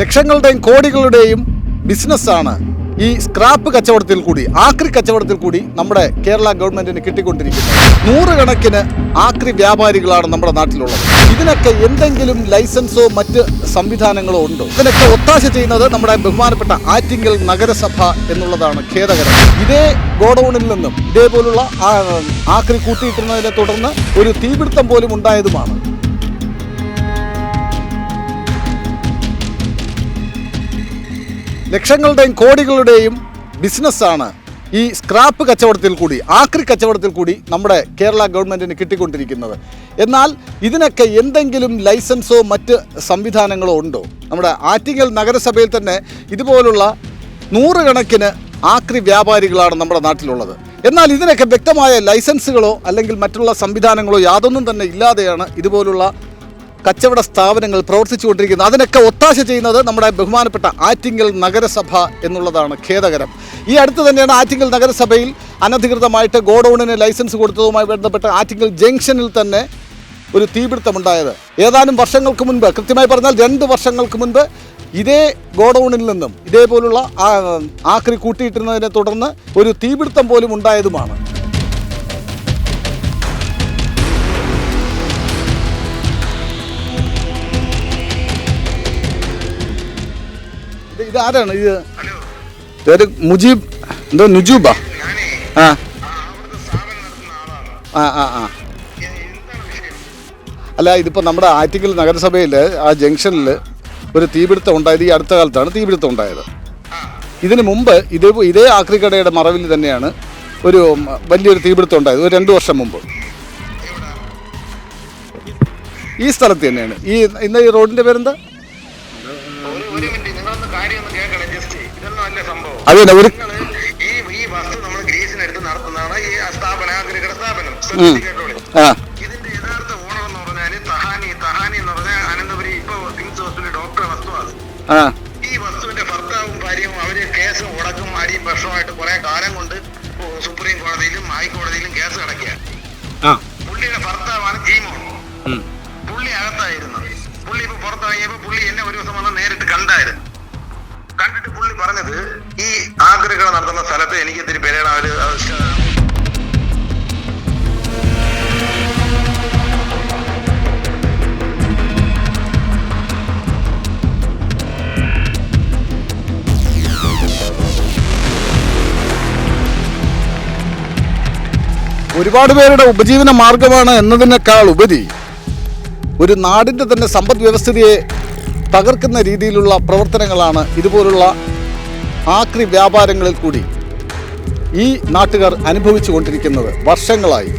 ലക്ഷങ്ങളുടെയും കോടികളുടെയും ബിസിനസ്സാണ് ഈ സ്ക്രാപ്പ് കച്ചവടത്തിൽ കൂടി ആക്രി കച്ചവടത്തിൽ കൂടി നമ്മുടെ കേരള ഗവൺമെന്റിന് കിട്ടിക്കൊണ്ടിരിക്കുന്നത്. നൂറുകണക്കിന് ആക്രി വ്യാപാരികളാണ് നമ്മുടെ നാട്ടിലുള്ളത്. ഇതിനൊക്കെ എന്തെങ്കിലും ലൈസൻസോ മറ്റ് സംവിധാനങ്ങളോ ഉണ്ടോ? ഇതിനൊക്കെ ഒത്താശ ചെയ്യുന്നത് നമ്മുടെ ബഹുമാനപ്പെട്ട ആറ്റിങ്ങൽ നഗരസഭ എന്നുള്ളതാണ് ഖേദകരം. ഇതേ ഗോഡൌണിൽ നിന്നും ഇതേപോലുള്ള ആക്രി കൂട്ടിയിട്ടിരുന്നതിനെ തുടർന്ന് ഒരു തീപിടുത്തം പോലും ഉണ്ടായതുമാണ്. ലക്ഷങ്ങളുടെയും കോടികളുടെയും ബിസിനസ്സാണ് ഈ സ്ക്രാപ്പ് കച്ചവടത്തിൽ കൂടി ആക്രി കച്ചവടത്തിൽ കൂടി നമ്മുടെ കേരള ഗവൺമെന്റിന് കിട്ടിക്കൊണ്ടിരിക്കുന്നത്. എന്നാൽ ഇതിനൊക്കെ എന്തെങ്കിലും ലൈസൻസോ മറ്റ് സംവിധാനങ്ങളോ ഉണ്ടോ? നമ്മുടെ ആറ്റിങ്ങൽ നഗരസഭയിൽ തന്നെ ഇതുപോലുള്ള നൂറുകണക്കിന് ആക്രി വ്യാപാരികളാണ് നമ്മുടെ നാട്ടിലുള്ളത്. എന്നാൽ ഇതിനൊക്കെ വ്യക്തമായ ലൈസൻസുകളോ അല്ലെങ്കിൽ മറ്റുള്ള സംവിധാനങ്ങളോ യാതൊന്നും തന്നെ ഇല്ലാതെയാണ് ഇതുപോലുള്ള കച്ചവട സ്ഥാപനങ്ങൾ പ്രവർത്തിച്ചുകൊണ്ടിരിക്കുന്നത് അതിനൊക്കെ ഒത്താശ ചെയ്യുന്നത് നമ്മുടെ ബഹുമാനപ്പെട്ട ആറ്റിങ്ങൽ നഗരസഭ എന്നുള്ളതാണ് ഖേദകരം. ഈ അടുത്ത് തന്നെയാണ് ആറ്റിങ്ങൽ നഗരസഭയിൽ അനധികൃതമായിട്ട് ഗോഡൌണിന് ലൈസൻസ് കൊടുത്തതുമായി ബന്ധപ്പെട്ട് ആറ്റിങ്ങൽ ജംഗ്ഷനിൽ തന്നെ ഒരു തീപിടുത്തമുണ്ടായത്. ഏതാനും വർഷങ്ങൾക്ക് മുൻപ് കൃത്യമായി പറഞ്ഞാൽ രണ്ട് വർഷങ്ങൾക്ക് മുൻപ് ഇതേ ഗോഡൌണിൽ നിന്നും ഇതേപോലുള്ള ആക്രി കൂട്ടിയിട്ടിരുന്നതിനെ തുടർന്ന് ഒരു തീപിടുത്തം പോലും ഉണ്ടായതുമാണ്. ഇത് ഇതാരാണ്? ഇത് പേര് മുജീബ് എന്തോ നുജൂബാ? ആ. ആ, ആ ആ അല്ല ഇതിപ്പോൾ നമ്മുടെ ആറ്റിക്കൽ നഗരസഭയിൽ ആ ജംഗ്ഷനിൽ ഒരു തീപിടുത്തം ഉണ്ടായത് ഈ അടുത്ത കാലത്താണ് തീപിടുത്തം ഉണ്ടായത്. ഇതിന് മുമ്പ് ഇതേ ഇതേ ആക്രിക്കടയുടെ മറവിൽ തന്നെയാണ് ഒരു വലിയൊരു തീപിടുത്തം ഉണ്ടായത് ഒരു രണ്ട് വർഷം മുമ്പ്. ഈ സ്ഥലത്ത് തന്നെയാണ്. ഈ ഇന്ന് ഈ റോഡിന്റെ പേരെന്താ? അത് ഒരു ഈ ഈ വസ്തു നമ്മൾ ഗ്രീസിനെടുത്ത് നടത്തുന്നതാണ് ഈ സ്ഥാപനം ആ. ഇതിന്റെ യഥാർത്ഥ ഓണർ എന്ന് പറഞ്ഞാൽ തഹാനി തഹാനി എന്ന് പറഞ്ഞാൽ അനന്തപുരി ഇപ്പൊ കിങ്സ് ഹോസ്പിറ്റൽ ഡോക്ടർ വസ്തുവാണ്. പുറത്തിറങ്ങിയപ്പോ പുള്ളി എന്നെ ഒരു ദിവസം വന്ന് നേരിട്ട് കണ്ടായിരുന്നു. കണ്ടിട്ട് പുള്ളി പറഞ്ഞത് ഈ ആഗ്രഹങ്ങൾ നടത്തുന്ന സ്ഥലത്ത് എനിക്ക് ഇത്തിരി പേരാണ് അവർ ഒരുപാട് പേരുടെ ഉപജീവന മാർഗമാണ് എന്നതിനേക്കാൾ ഉപരി ഒരു നാടിന്റെ തന്നെ സമ്പദ് വ്യവസ്ഥിതിയെ തകർക്കുന്ന രീതിയിലുള്ള പ്രവർത്തനങ്ങളാണ് ഇതുപോലുള്ള ആക്രി വ്യാപാരങ്ങളിൽ കൂടി ഈ നാട്ടുകാർ അനുഭവിച്ചു കൊണ്ടിരിക്കുന്നത് വർഷങ്ങളായി.